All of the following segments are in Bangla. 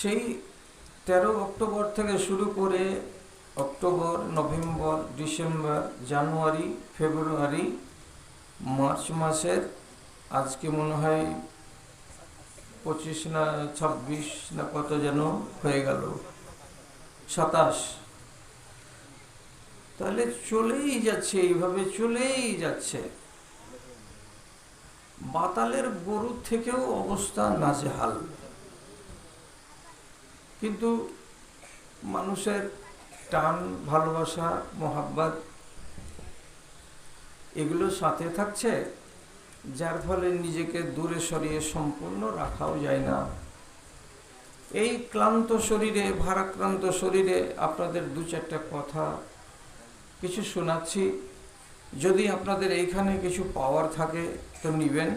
সেই তেরো অক্টোবর থেকে শুরু করে October, November, December, January, February, March মাসের, আজকে মনে হয় পঁচিশ না ছাব্বিশ না কত যেন হয়ে গেল, সাতাশ। তাহলে চলেই যাচ্ছে, এইভাবে চলেই যাচ্ছে। বাতালের গরুর থেকেও অবস্থা নাজেহাল। কিন্তু মানুষের টান, ভালোবাসা, মোহাব্বত এগুলো সাথে থাকছে, যার ফলে নিজেকে দূরে সরিয়ে সম্পূর্ণ রাখাও যায় না। এই ক্লান্ত শরীরে, ভারাক্রান্ত শরীরে আপনাদের দু চারটা কথা কিছু শোনাচ্ছি। যদি আপনাদের এইখানে কিছু পাওয়ার থাকে, তো নিবেন।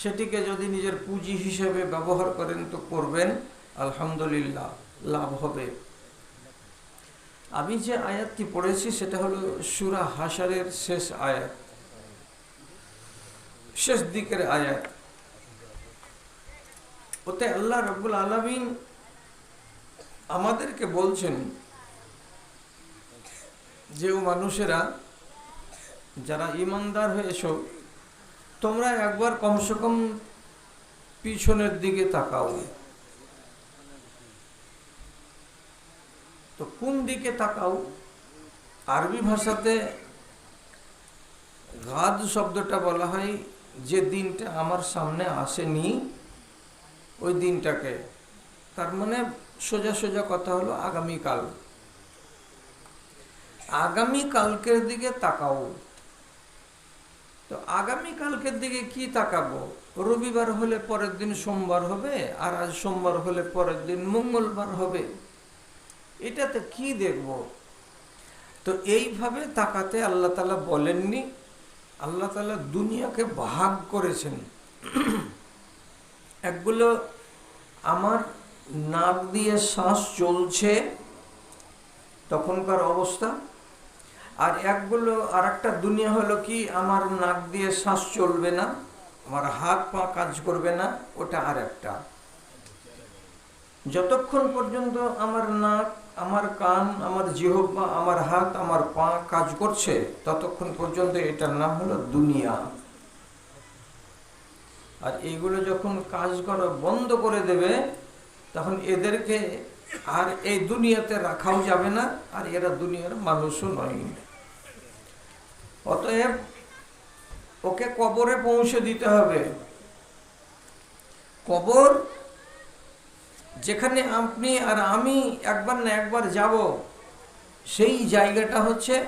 সেটিকে যদি নিজের পুঁজি হিসেবে ব্যবহার করেন, তো করবেন। আলহামদুলিল্লাহ, লাভ হবে। আমি যে আয়াতটি পড়েছি, সেটা হলো সুরা হাসারের শেষ আয়াত। শেষ দিকের আয়াত। ওতে আল্লাহ রব্বুল আলমিন আমাদেরকে বলছেন যে, ও মানুষেরা, যারা ইমানদার হয়েছ তোমরা একবার কমসে কম পিছনের দিকে তাকাও। তো কোন দিকে তাকাও, আরবি ভাষাতে গাদ শব্দটা বলা হয় যে দিনটা আমার সামনে আসেনি, ওই দিনটাকে। তার মানে সোজা সোজা কথা হলো আগামীকাল। আগামী কালকের দিকে তাকাও। তো আগামী কালকের দিকে কি তাকাবো? রবিবার হলে পরের দিন সোমবার হবে, আর আজ সোমবার হলে পরের দিন মঙ্গলবার হবে। এটাতে কি দেখব? তো এইভাবে তাকাতে আল্লাহ তালা বলেননি। আল্লাহ তালা দুনিয়াকে ভাগ করেছেন। একগুলো আমার নাক দিয়ে শ্বাস চলছে, তখনকার অবস্থা। আর একগুলো আর একটা দুনিয়া হলো কি, আমার নাক দিয়ে শ্বাস চলবে না, আমার হাত পা কাজ করবে না, ওটা আর একটা যতক্ষণ পর্যন্ত আমার নাক আমার কান, আমার জিহ্বা, আমার হাত, আমার পা কাজ করছে, ততক্ষণ পর্যন্ত এটার নাম হলো দুনিয়া। আর এইগুলো যখন কাজ করা বন্ধ করে দেবে, তখন এদেরকে আর এই দুনিয়াতে রাখাও যাবে না, আর এরা দুনিয়ার মানুষও নয়। অতএব ওকে কবরে পৌঁছে দিতে হবে। কবর যেখানে আপনি আর আমি একবার না একবার যাব, সেই জায়গাটা হচ্ছে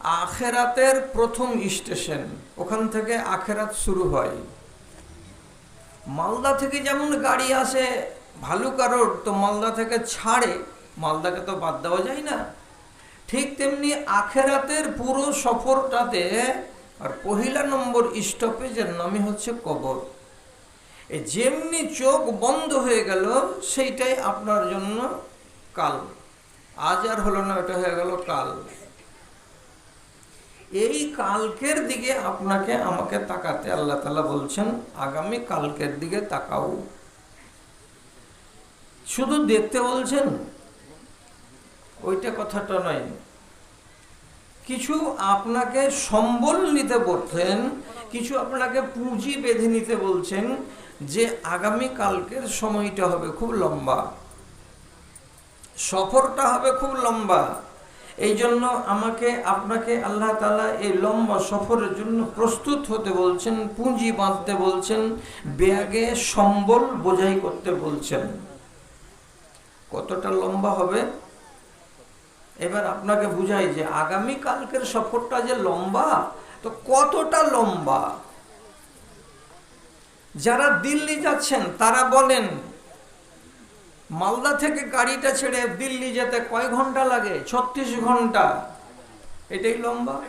আখেরাতের প্রথম স্টেশন। ওখান থেকে আখেরাত শুরু হয়। মালদা থেকে যেমন গাড়ি আসে ভালুকা রোড তো মালদা থেকে ছাড়ে। মালদাকে তো বাদ দেওয়া যায় না। ঠিক তেমনি আখেরাতের পুরো সফরটাতে আর পহিলা নম্বর স্টপেজের নামই হচ্ছে কবর। যেমনি চোখ বন্ধ হয়ে গেল, সেইটাই আপনার জন্য কাল। আজ আর হলো না, এটা হয়ে গেল কাল। এই কালকের দিকে আপনাকে আমাকে তাকাতে আল্লাহ তালা বলছেন, আগামী কালকের দিকে তাকাও। শুধু দেখতে বলছেন? ওইটা কথাটা নয়। কিছু আপনাকে সম্বল নিতে বলছেন, কিছু আপনাকে পুঁজি বেঁধে নিতে বলছেন যে আগামী কালকের সময়টা হবে খুব লম্বা। সফরটা হবে খুব লম্বা। এই জন্য আমাকে, আপনাকে আল্লাহ তালা এই লম্বা সফরের জন্য প্রস্তুত হতে বলছেন, পুঁজি বাঁধতে বলছেন, ব্যাগে সম্বল বোঝাই করতে বলছেন। কতটা লম্বা হবে? এবার আপনাকে বুঝাই যে আগামী কালকের সফরটা যে লম্বা, তো কতটা লম্বা? যারা দিল্লি যাচ্ছেন, তারা বলেন, মালদা থেকে গাড়িটা ছেড়ে দিল্লি যেতে কয় ঘণ্টা লাগে? ছত্রিশ ঘণ্টা। এটাই লম্বা।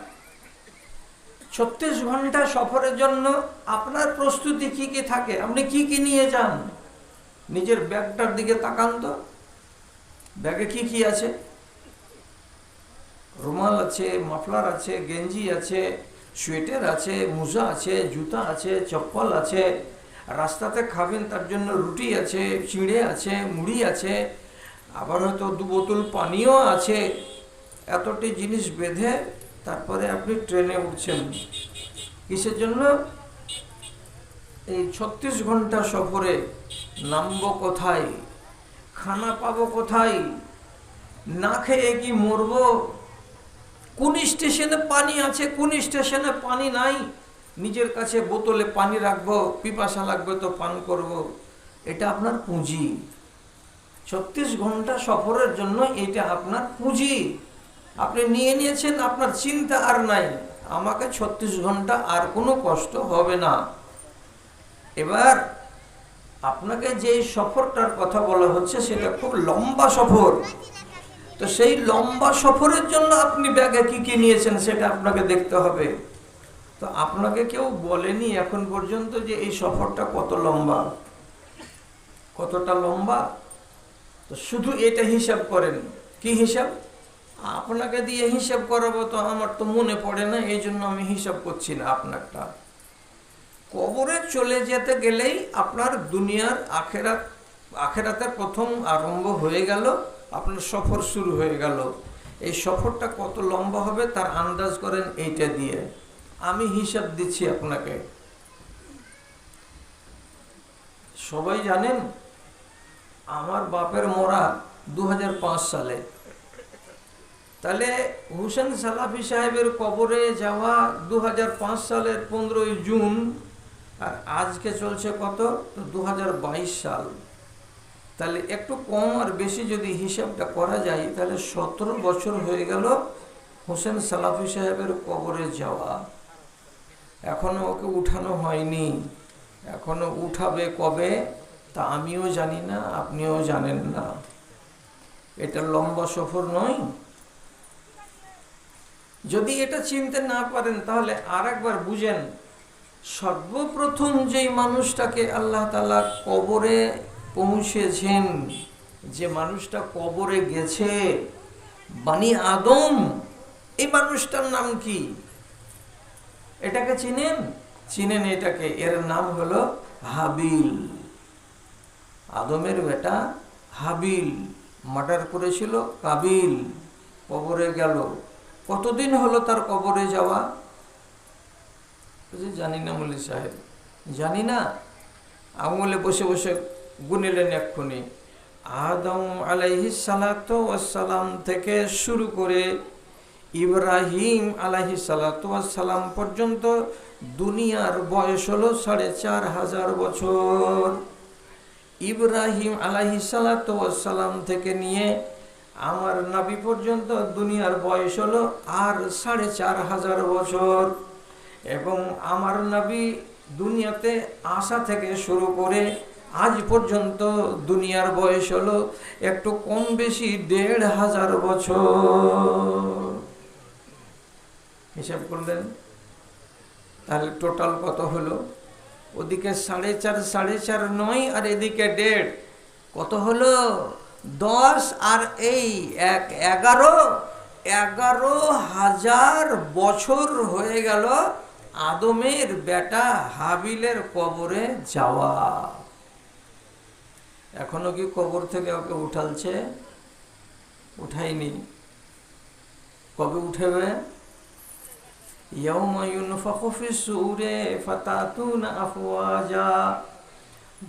ছত্রিশ ঘণ্টা সফরের জন্য আপনার প্রস্তুতি কি কি থাকে? আপনি কি কি নিয়ে যান? নিজের ব্যাগটার দিকে তাকান তো। ব্যাগে কি কি আছে? রুমাল আছে, মাফলার আছে, গেঞ্জি আছে, সোয়েটার আছে, মোজা আছে, জুতা আছে, চপ্পল আছে রাস্তাতে খাবেন, তার জন্য রুটি আছে, চিড়ে আছে, মুড়ি আছে, আবার হয়তো দু বোতল পানিও আছে। এতটি জিনিস বেঁধে তারপরে আপনি ট্রেনে উঠছেন। কিসের জন্য? এই ছত্রিশ ঘণ্টা সফরে নামবো কোথায়? খানা পাবো কোথায়? না খেয়ে কি মরবো? কোন স্টেশনে পানি আছে, কোন স্টেশনে পানি নাই? নিজের কাছে বোতলে পানি রাখব, পিপাসা লাগবে তো পান করব। এটা আপনার পুঁজি। ছত্রিশ ঘণ্টা সফরের জন্য এটা আপনার পুঁজি। আপনি নিয়ে নিয়েছেন, আপনার চিন্তা আর নাই। আমাকে ছত্রিশ ঘণ্টা আর কোনো কষ্ট হবে না। এবার আপনাকে যে সফরটার কথা বলা হচ্ছে, সেটা খুব লম্বা সফর। তো সেই লম্বা সফরের জন্য আপনি ব্যাগে কি কি নিয়েছেন, সেটা আপনাকে দেখতে হবে। তো আপনাকে কেউ বলেনি এখন পর্যন্ত যে এই সফরটা কত লম্বা? কতটা লম্বা? তো শুধু এটা হিসাব করেন। কি হিসাব? আপনাকে দিয়ে হিসাব করাবো তো আমার তো মনে পড়ে না, এই জন্য আমি হিসাব করছি না আপনারটা। কবরে চলে যেতে গেলেই আপনার দুনিয়ার আখেরাত, আখেরাতের প্রথম আরম্ভ হয়ে গেল, আপনার সফর শুরু হয়ে গেল। এই সফরটা কত লম্বা হবে তার আন্দাজ করেন এইটা দিয়ে। আমি হিসাব দিচ্ছি আপনাকে। সবাই জানেন, আমার বাপের মরা দু হাজার পাঁচ সালে। তাহলে হুসেন সালাফি সাহেবের কবরে যাওয়া দু হাজার পাঁচ সালের পনেরোই জুন, আর আজকে চলছে কত? তো দু হাজার বাইশ সাল। তাহলে একটু কম আর বেশি যদি হিসাবটা করা যায়, তাহলে সতেরো বছর হয়ে গেল হোসেন সালাফি সাহেবের কবরে যাওয়া। এখনও ওকে উঠানো হয়নি। এখনও উঠাবে কবে? তা আমিও জানি না, আপনিও জানেন না। এটা লম্বা সফর নয়। যদি এটা চিনতে না পারেন, তাহলে আর একবার বুঝেন, সর্বপ্রথম যেই মানুষটাকে আল্লাহ তালা কবরে পৌঁছেছেন, যে মানুষটা কবরে গেছে, বানি আদম, এই মানুষটার নাম কি? এটাকে চিনেন? চিনেন এটাকে। এর নাম হলো হাবিল। আদমের বেটা হাবিল। মার্ডার করেছিল কাবিল। কবরে গেল। কতদিন হলো তার কবরে যাওয়া? জানি না মল্লিক সাহেব। জানি না। আঙুলে বসে বসে গুনিলেন এক্ষুনি। আদম আলাইহি সালাম থেকে শুরু করে ইব্রাহিম আলাহি সালাম পর্যন্ত দুনিয়ার বয়স হলো সাড়ে চার হাজার বছর। ইব্রাহিম আলাহি সালাম থেকে নিয়ে আমার নাবি পর্যন্ত দুনিয়ার বয়স হলো আর সাড়ে চার হাজার বছর। এবং আমার নাবি দুনিয়াতে আসা থেকে শুরু করে আজ পর্যন্ত দুনিয়ার বয়স হলো একটু কম বেশি দেড় হাজার বছর। হিসাব করলেন, তাহলে টোটাল কত হলো? ওদিকে সাড়ে চার সাড়ে চার নয়, আর এদিকে দেড়। কত হলো? দশ আর এই এক, এগারো। এগারো হাজার বছর হয়ে গেল আদমের বেটা হাবিলের কবরে যাওয়া। এখনও কি কবর থেকে ওকে উঠালছে? উঠাইনি কবে উঠেবে?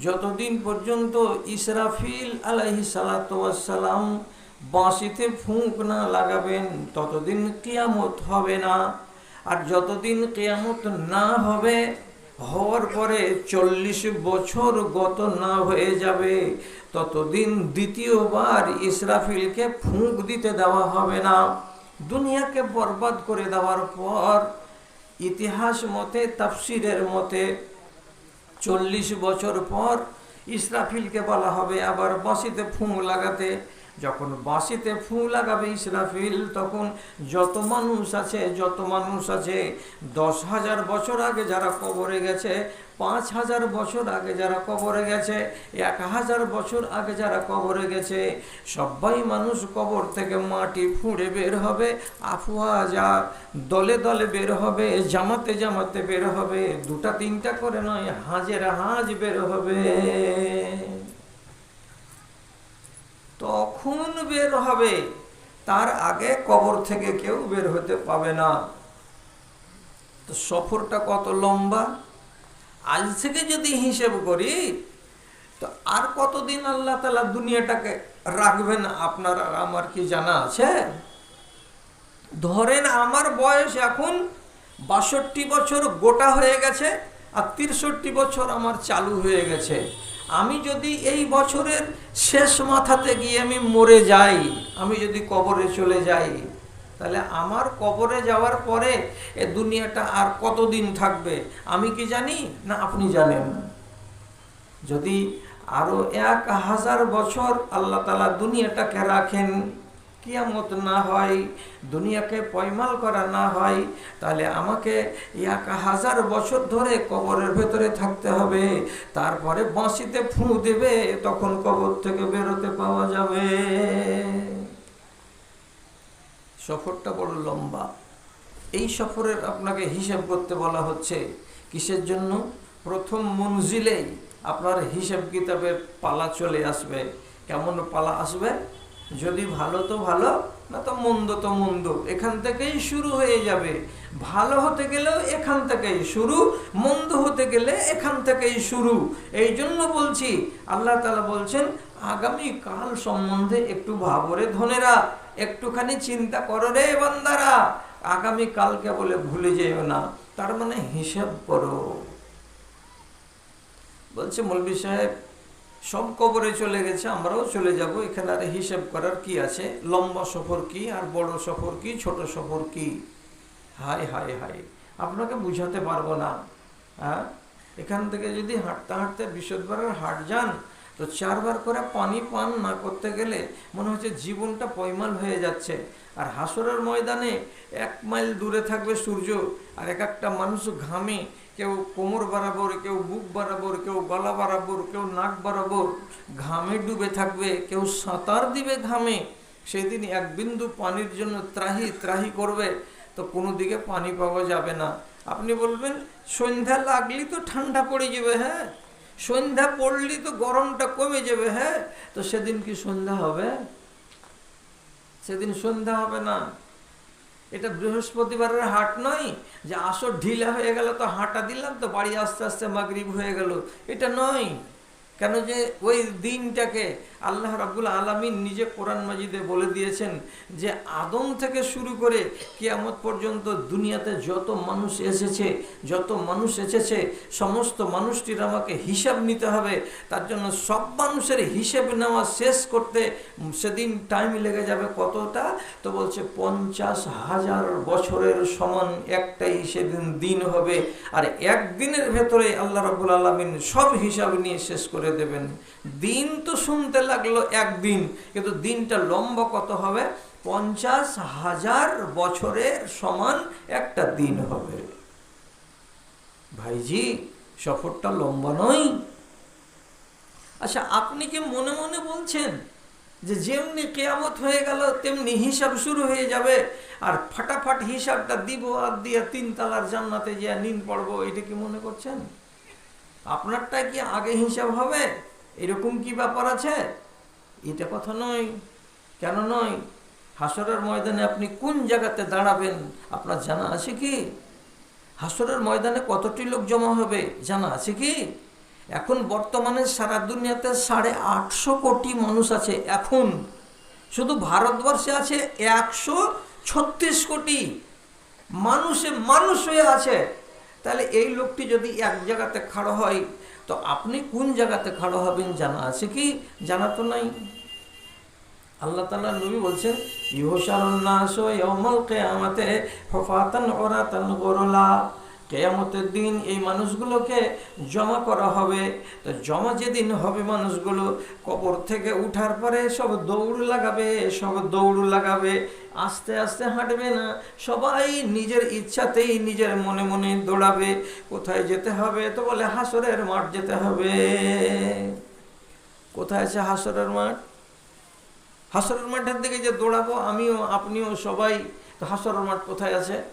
যতদিন পর্যন্ত ইসরাফিল আলাহি সালাম বাঁশিতে ফুঁক না লাগাবেন, ততদিন কিয়ামত হবে না। আর যতদিন কেয়ামত না হবে, হওয়ার পরে চল্লিশ বছর গত না হয়ে যাবে। ততদিন দ্বিতীয়বার ইসরাফিলকে ফুঁক দিতে দেওয়া হবে না। দুনিয়াকে বরবাদ করে দেওয়ার পর ইতিহাস মতে, তাফসিরের মতে চল্লিশ বছর পর ইসরাফিলকে বলা হবে, আবার বসিতে ফুঁ লাগাতে যখন বাঁশিতে ফু লাগাবে ইসরাফিল তখন যত মানুষ আছে, যত মানুষ আছে, দশ হাজার বছর আগে যারা কবরে গেছে, পাঁচ হাজার বছর আগে যারা কবরে গেছে, এক হাজার বছর আগে যারা কবরে গেছে সবাই মানুষ কবর থেকে মাটি ফুঁড়ে বের হবে আফুয়া যা দলে দলে বের হবে, জামাতে জামাতে বের হবে, দুটা তিনটা করে নয়, হাজের হাজ বের হবে। তখন বের হবে। তার আগে কবর থেকে কেউ বের হতে পাবে না। তো সফরটা কত লম্বা? আজ থেকে যদি হিসেব করি, তো আর কতদিন আল্লাহ তালা দুনিয়াটাকে রাখবেন আপনার আর আমার কি জানা আছে? ধরেন আমার বয়স এখন বাষট্টি বছর গোটা হয়ে গেছে আর তিরষট্টি বছর আমার চালু হয়ে গেছে। আমি যদি এই বছরের শেষ মাথাতে গিয়ে আমি মরে যাই, আমি যদি কবরে চলে যাই, তাহলে আমার কবরে যাওয়ার পরে এ দুনিয়াটা আর কতদিন থাকবে? আমি কি জানি? না, আপনি জানেন। যদি আরও এক হাজার বছর আল্লাহ তালা দুনিয়াটাকে রাখেন কিয়ামত না হয়, দুনিয়াকে পয়মাল করা না হয়, তাহলে আমাকে এক হাজার বছর ধরে কবরের ভেতরে থাকতে হবে। তারপরে বাঁশিতে ফু দেবে, তখন কবর থেকে বেরোতে পাওয়া যাবে। সফরটা বড় লম্বা। এই সফরের আপনাকে হিসাব করতে বলা হচ্ছে, কিসের জন্য? প্রথম মঞ্জিলেই আপনার হিসাব কিতাবের পালা চলে আসবে। কেমন পালা আসবে? যদি ভালো তো ভালো, না তো মন্দ তো মন্দ। এখান থেকেই শুরু হয়ে যাবে। ভালো হতে গেলেও এখান থেকেই শুরু, মন্দ হতে গেলে এখান থেকেই শুরু। এই জন্য বলছি, আল্লাহ তালা বলছেন, আগামী কাল সম্বন্ধে একটু ভাবরে ধনেরা, একটুখানি চিন্তা করো রে বান্দারা। আগামী কালকে বলে ভুলে যেও না, তার মানে হিসাব করো। বলছে মৌলবী সাহেব সব কবরে চলে গেছে, আমরাও চলে যাব। এখানে আর হিসেব করার কি আছে? লম্বা সফর কি আর বড় সফর কি, ছোট সফর কি? হাই হাই হাই আপনাকে বুঝাতে পারব না। হ্যাঁ? এখান থেকে যদি হাঁটতে হাঁটতে বিশদবারের হাট যান, তো চারবার করে পানি পান না করতে গেলে মনে হচ্ছে জীবনটা পয়মাল হয়ে যাচ্ছে। আর হাসরের ময়দানে এক মাইল দূরে থাকবে সূর্য, আর এক একটা মানুষ ঘামে কেউ কোমর বরাবর, কেউ বুক বরাবর, কেউ গলা বরাবর, কেউ নাক বরাবর ঘামে ডুবে থাকবে, কেউ সাঁতার দিবে ঘামে, সেদিন এক বিন্দু পানির জন্য ত্রাহি ত্রাহি করবে, তো কোনো দিকে পানি পাওয়া যাবে না। আপনি বলবেন, সন্ধ্যা লাগলি তো ঠান্ডা পড়ে যাবে হ্যাঁ? সন্ধ্যা পড়লি তো গরমটা কমে যাবে হ্যাঁ? তো সেদিন কি সন্ধ্যা হবে? সেদিন সন্ধ্যা হবে না। এটা বৃহস্পতিবারের হাট নয় যে আসর ঢিলা হয়ে গেল তো হাঁটা দিলাম তো বাড়ি আস্তে আস্তে মাগরিব হয়ে গেল। এটা নয়। কেন যে ওই দিনটাকে আল্লাহ রাবুল আলমিন নিজে কোরআন মাজিদে বলে দিয়েছেন যে আদম থেকে শুরু করে কিয়ামত পর্যন্ত দুনিয়াতে যত মানুষ এসেছে, যত মানুষ এসেছে, সমস্ত মানুষটির আমাকে হিসাব নিতে হবে। তার জন্য সব মানুষের হিসেব নেওয়া শেষ করতে সেদিন টাইম লেগে যাবে কতটা? তো বলছে পঞ্চাশ হাজার বছরের সমান একটাই সেদিন দিন হবে। আর একদিনের ভেতরে আল্লাহ রাবুল আলমিন সব হিসাব নিয়ে শেষ করে দেবেন। দিন তো শুনতে লাগল একদিন, কিন্তু দিনটা লম্বা কত হবে? পঞ্চাশ হাজার বছরের সমান একটা দিন হবে। ভাইজি, সফরটা লম্বা নয়। আচ্ছা আপনি কি মনে মনে বলছেন যে যেমনি কেয়ামত হয়ে গেল, তেমনি হিসাব শুরু হয়ে যাবে, আর ফাটাফাট হিসাবটা দিব আর দিয়ে তিন তালার জান্নাতে যে নিন পড়ব, এটা কি মনে করছেন? আপনারটা কি আগে হিসাব হবে? এরকম কি ব্যাপার আছে? এটা কথা নয়। কেন নয়? হাসরের ময়দানে আপনি কোন জায়গাতে দাঁড়াবেন? আপনার জানা আছে কি? হাসরের ময়দানে কতটি লোক জমা হবে? জানা আছে কি? এখন বর্তমানে সারা দুনিয়াতে সাড়ে আটশো কোটি মানুষ আছে এখন। শুধু ভারতবর্ষে আছে একশো ছত্রিশ কোটি। মানুষে মানুষ হয়ে আছে। তাহলে এই লোকটি যদি এক জায়গাতে খাড়ো হয়, তো আপনি কোন জায়গাতে খাড়ো হবেন জানা আছে কি? জানা তো নাই। আল্লাহ তালা নবী বলছেন কেয়ামতের দিন এই মানুষগুলোকে জমা করা হবে। তো জমা যেদিন হবে মানুষগুলো, কবর থেকে উঠার পরে সব দৌড় লাগাবে, সব দৌড় লাগাবে। আস্তে আস্তে হাঁটবে না। সবাই নিজের ইচ্ছাতেই নিজের মনে মনে দৌড়াবে। কোথায় যেতে হবে? তো বলে হাসরের মাঠ যেতে হবে। কোথায় আছে হাসরের মাঠ? হাসরের মাঠের দিকে যে দৌড়াবো, আমিও, আপনিও সবাই, তো হাসরের মাঠ কোথায় আছে?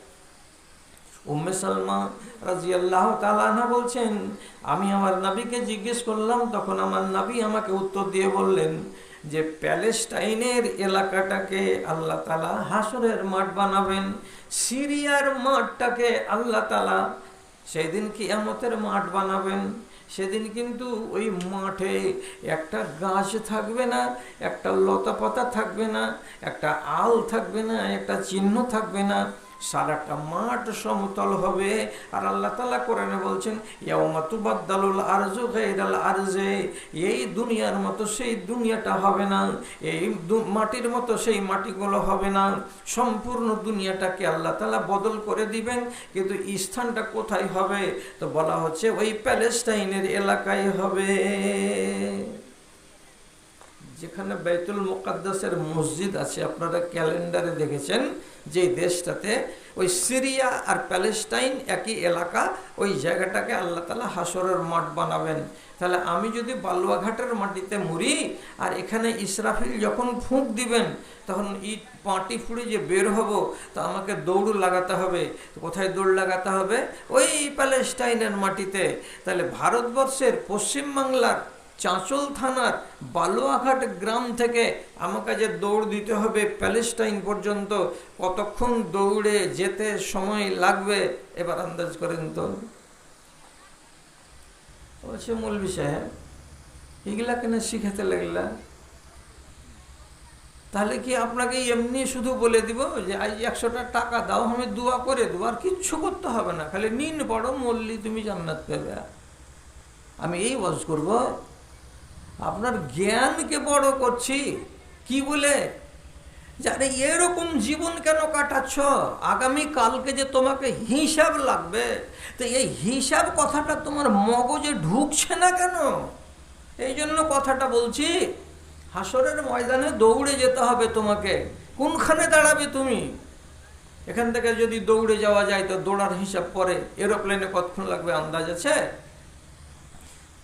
উম্মে সালমা রাজি আল্লাহ তালানা বলছেন, আমি আমার নাবিকে জিজ্ঞেস করলাম, তখন আমার নাবি আমাকে উত্তর দিয়ে বললেন যে প্যালেস্টাইনের এলাকাটাকে আল্লাহ তালা হাসরের মাঠ বানাবেন, সিরিয়ার মাঠটাকে আল্লাহ তালা সেই দিন কিয়ামতের মাঠ বানাবেন। সেদিন কিন্তু ওই মাঠে একটা গাছ থাকবে না, একটা লতা পাতা থাকবে না, একটা আল থাকবে না, একটা চিহ্ন থাকবে না। সারাটা মাঠ সমতল হবে। আর আল্লাহ তালা কোরআনে বলছেন এই দুনিয়ার মতো সেই দুনিয়াটা হবে না, এই মাটির মতো সেই মাটিগুলো হবে না। সম্পূর্ণ দুনিয়াটাকে আল্লাহ তালা বদল করে দিবেন, কিন্তু স্থানটা কোথায় হবে? তো বলা হচ্ছে, ওই প্যালেস্টাইনের এলাকায় হবে। যেখানে বাইতুল মোকাদ্দাসের মসজিদ আছে, আপনারা ক্যালেন্ডারে দেখেছেন যে দেশটাতে ওই সিরিয়া আর প্যালেস্টাইন একই এলাকা, ওই জায়গাটাকে আল্লাহ তালা হাসরের মাঠ বানাবেন। তাহলে আমি যদি বালুয়াঘাটের মাটিতে মরি আর এখানে ইসরাফিল যখন ফুঁক দিবেন, তখন ইট পাটি ফুড়ে যে বের হব, তো আমাকে দৌড় লাগাতে হবে। কোথায় দৌড় লাগাতে হবে? ওই প্যালেস্টাইনের মাটিতে। তাহলে ভারতবর্ষের পশ্চিমবাংলার চাঁচল থানার বালুয়াঘাট গ্রাম থেকে আমাকে যে দৌড় দিতে হবে প্যালেস্টাইন পর্যন্ত। কতক্ষণ দৌড়ে যেতে সময় লাগবে? এবার আন্দাজ করেন তো। বলছে মৌলবি সাহেব, এগুলা কেন শিখাতে লাগলা? তাহলে কি আপনাকে এমনি শুধু বলে দিব যে একশোটা টাকা দাও, আমি দোয়া করে দেবো, আর কিচ্ছু করতে হবে না। খালি নিন বড় মল্লি, তুমি জান্নাত পেবে। আমি এই বস করব আপনার জ্ঞানকে বড় করছি। কি বলে? জানে এরকম জীবন কেন কাটাচ্ছ? আগামী কালকে যে তোমাকে হিসাব লাগবে, তো এই হিসাব কথাটা তোমার মগজে ঢুকছে না কেন? এই জন্য কথাটা বলছি, হাসরের ময়দানে দৌড়ে যেতে হবে তোমাকে। কোনখানে দাঁড়াবে তুমি? এখান থেকে যদি দৌড়ে যাওয়া যায়, তো দৌড়ার হিসাব পরে। এরোপ্লেনে কতক্ষণ লাগবে? আন্দাজ আছে?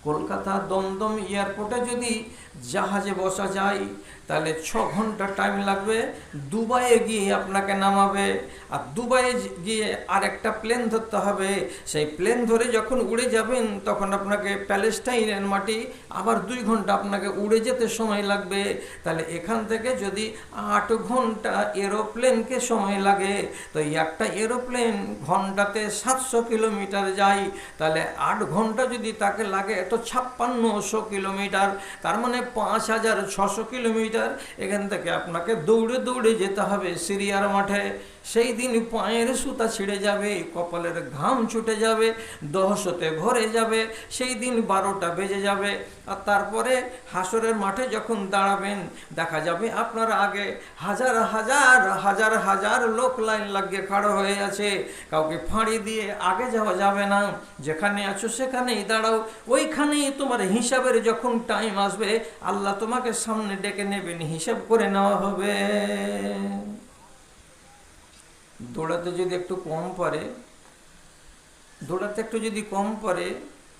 কলকাতা দমদম এয়ারপোর্টে যদি জাহাজে বসা যায় তাহলে ছ ঘণ্টা টাইম লাগবে, দুবাইয়ে গিয়ে আপনাকে নামাবে, আর দুবাইয়ে গিয়ে আর একটা প্লেন ধরতে হবে। সেই প্লেন ধরে যখন উড়ে যাবেন, তখন আপনাকে প্যালেস্টাইনের মাটি আবার দুই ঘণ্টা আপনাকে উড়ে যেতে সময় লাগবে। তাহলে এখান থেকে যদি আট ঘণ্টা এরোপ্লেনকে সময় লাগে, তো একটা এরোপ্লেন ঘন্টাতে সাতশো কিলোমিটার যায়। তাহলে আট ঘণ্টা যদি তাকে লাগে, তো ছাপ্পান্নশো কিলোমিটার তার মানে পাঁচ হাজার ছশো কিলোমিটার এখান থেকে আপনাকে দৌড়ে দৌড়ে যেতে হবে সিরিয়ার মাঠে। সেই দিন পায়ের সুতা ছিঁড়ে যাবে, কপালের ঘাম ছুটে যাবে, দহশতে ভরে যাবে, সেই দিন বারোটা বেজে যাবে। আর তারপরে হাসরের মাঠে যখন দাঁড়াবেন, দেখা যাবে আপনার আগে হাজার হাজার হাজার হাজার লোক লাইন লাগিয়ে খাড়ো হয়ে আছে। কাউকে ফাঁড়ি দিয়ে আগে যাওয়া যাবে না। যেখানে আছো সেখানেই দাঁড়াও। ওইখানেই তোমার হিসাবের যখন টাইম আসবে, আল্লাহ তোমাকে সামনে ডেকে নেবেন হিসাব করে নেওয়া হবে। দৌড়াতে যদি একটু কম পড়ে দৌড়াতে একটু যদি কম পড়ে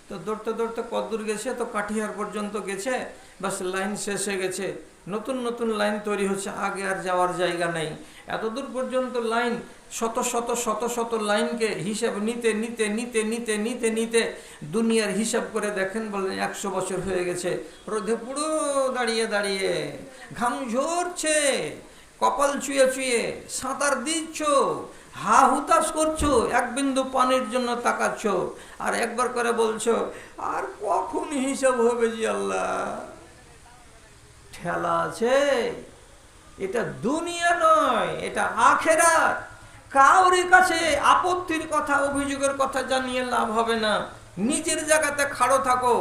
তো দৌড়তে দৌড়তে কদ্দূর গেছে, তো কাঠিয়ার পর্যন্ত গেছে, বাস লাইন শেষ হয়ে গেছে। নতুন নতুন লাইন তৈরি হচ্ছে, আগে আর যাওয়ার জায়গা নেই। এতদূর পর্যন্ত লাইন শত শত শত শত লাইনকে হিসাব নিতে নিতে নিতে নিতে নিতে নিতে দুনিয়ার হিসাব করে দেখেন বলেন, একশো বছর হয়ে গেছে। রোদে পুরো দাঁড়িয়ে দাঁড়িয়ে। ঘাম ঝরছে কপাল চুয়ে চুয়ে সাঁতার দিচ্ছ, হা হুতাশ করছ, এক বিন্দু পানির জন্য তাকাচ্ছ, আর একবার করে বলছো, আর কখন হিসাব হবে জি আল্লাহ? ঠেলা আছে, এটা দুনিয়া নয়, এটা আখেরা কাউরি কাছে আপত্তির কথা, অভিযোগের কথা জানিয়ে লাভ হবে না। নিজের জায়গাতে খাড়ো থাকো,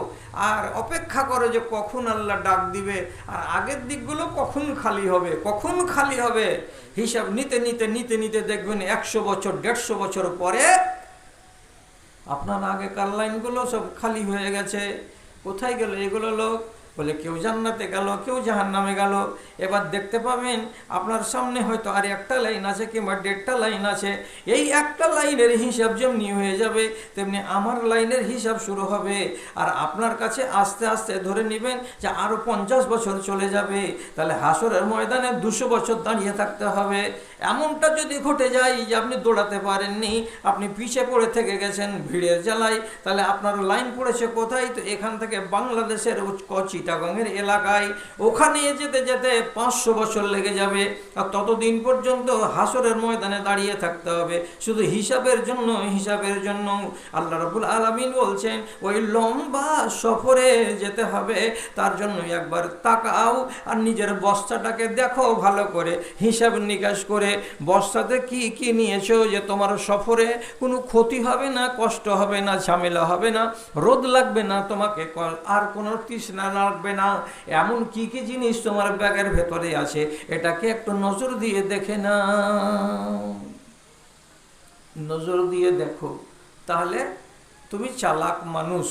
আর অপেক্ষা করো যে কখন আল্লাহ ডাক দিবে, আর আগের দিকগুলো কখন খালি হবে, কখন খালি হবে? হিসাব নিতে নিতে নিতে নিতে দেখবেন একশো বছর, দেড়শো বছর পরে আপনার আগেকার লাইনগুলো সব খালি হয়ে গেছে। কোথায় গেল এগুলো লোক? বলে কেউ জান্নাতে গেল, কেউ জাহান নামে গেল। এবার দেখতে পাবেন আপনার সামনে হয়তো আর একটা লাইন আছে কিংবা দেড়টা লাইন আছে। এই একটা লাইনের হিসাব যেমনি হয়ে যাবে, তেমনি আমার লাইনের হিসাব শুরু হবে। আর আপনার কাছে আস্তে আস্তে ধরে নেবেন যে আরও পঞ্চাশ বছর চলে যাবে। তাহলে হাসরের ময়দানে দুশো বছর দাঁড়িয়ে থাকতে হবে। এমনটা যদি ঘটে যায় যে আপনি দৌড়াতে পারেননি, আপনি পিছিয়ে পড়ে থেকে গেছেন ভিড়ের জ্বালায়, তাহলে আপনার লাইন পড়েছে কোথায়? তো এখান থেকে বাংলাদেশের চিটাগংয়ের এলাকায়। ওখানে যেতে যেতে পাঁচশো বছর লেগে যাবে আর ততদিন পর্যন্ত হাসরের ময়দানে দাঁড়িয়ে থাকতে হবে। শুধু হিসাবের জন্য হিসাবের জন্য। আল্লাহ রবুল আলমিন বলছেন, ওই লম্বা সফরে যেতে হবে, তার জন্য একবার তাকাও আর নিজের বস্তাটাকে দেখো ভালো করে। হিসাব নিকাশ করে, বস্তাতে কি কি নিয়েছো যে তোমার সফরে কোনো ক্ষতি হবে না, কষ্ট হবে না, ঝামেলা হবে না, রোদ লাগবে না তোমাকে আর কোনো তৃষ্ণা লাগবে না। এমন কি কি জিনিস তোমার ব্যাগের ভেতরে আছে? এটাকে একটু নজর দিয়ে দেখে না নজর দিয়ে দেখো। তাহলে তুমি চালাক মানুষ।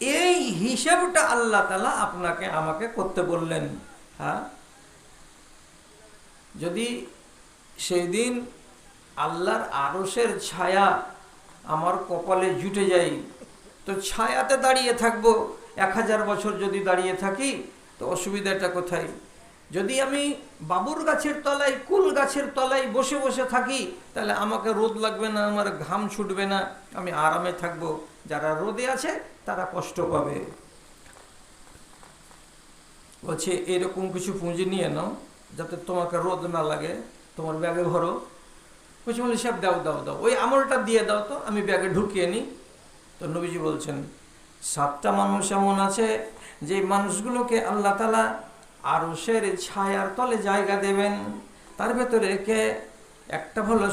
এই হিসাবটা আল্লাহ তালা আপনাকে আমাকে করতে বললেন। হ্যাঁ? যদি সেই দিন আল্লাহর আরসের ছায়া আমার কপালে জুটে যায়, তো ছায়াতে দাঁড়িয়ে থাকব। এক হাজার বছর যদি দাঁড়িয়ে থাকি, তো অসুবিধাটা কোথায়? যদি আমি বাবুর গাছের তলায়, কুল গাছের তলায় বসে বসে থাকি, তাহলে আমাকে রোদ লাগবে না, আমার ঘাম ছুটবে না, আমি আরামে থাকব। যারা রোদে আছে, তারা কষ্ট পাবে। বলছে, এরকম কিছু পুঁজি নিয়ে নাও, যাতে তোমাকে রোদ না লাগে, তোমার ব্যাগে ভরো। বলছে বলে সব দাও দাও দাও। ওই আমলটা দিয়ে দাও তো, আমি ব্যাগে ঢুকিয়ে নিই। তো নবীজি বলছেন সাতটা মানুষ এমন আছে যে মানুষগুলোকে আল্লাহ তালা আরশের ছায়ার তলে জায়গা দেবেন। তার ভেতরে কে? একটা হলো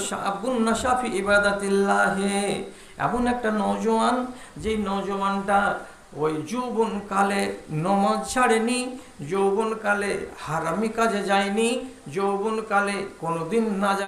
সাফি ইবাদাতিল্লাহে। এমন একটা নৌজওয়ান যেই নৌজওয়ানটা ওই যৌবন কালে নমাজ ছাড়েনি, যৌবন কালে হারামি কাজে যায়নি, যৌবন কালে কোনোদিন না